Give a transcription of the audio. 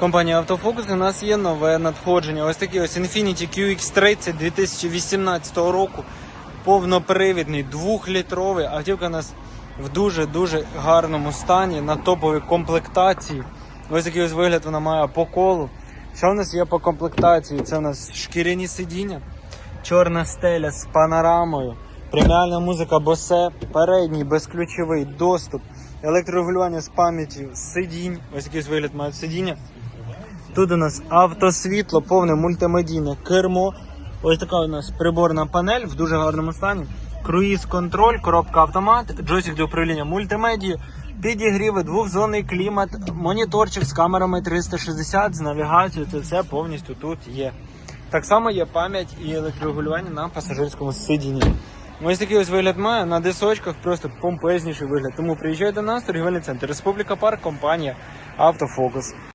Компанія Автофокус у нас є нове надходження. Ось такий ось Infiniti QX30 2018 року. Повнопривідний, двохлітровий. Автівка у нас в дуже-дуже гарному стані, на топовій комплектації. Ось такий ось вигляд вона має по колу. Що в нас є по комплектації? Це у нас шкіряні сидіння, чорна стеля з панорамою, преміальна музика Bose, передній безключовий доступ, електрорегулювання з пам'яттю сидінь. Ось такий ось вигляд має сидіння. Тут у нас автосвітло, повне мультимедійне кермо. Ось така у нас приборна панель в дуже гарному стані. Круїз контроль, коробка автомат, джойстик для управління мультимедією, підігріви, двохзонний клімат, моніторчик з камерами 360, з навігацією. Це все повністю тут є. Так само є пам'ять і електрорегулювання на пасажирському сидінні. Ось такий ось вигляд має на дисочках, просто помпезніший вигляд. Тому приїжджайте до нас, торгівельний центр Республіка Парк, компанія Автофокус.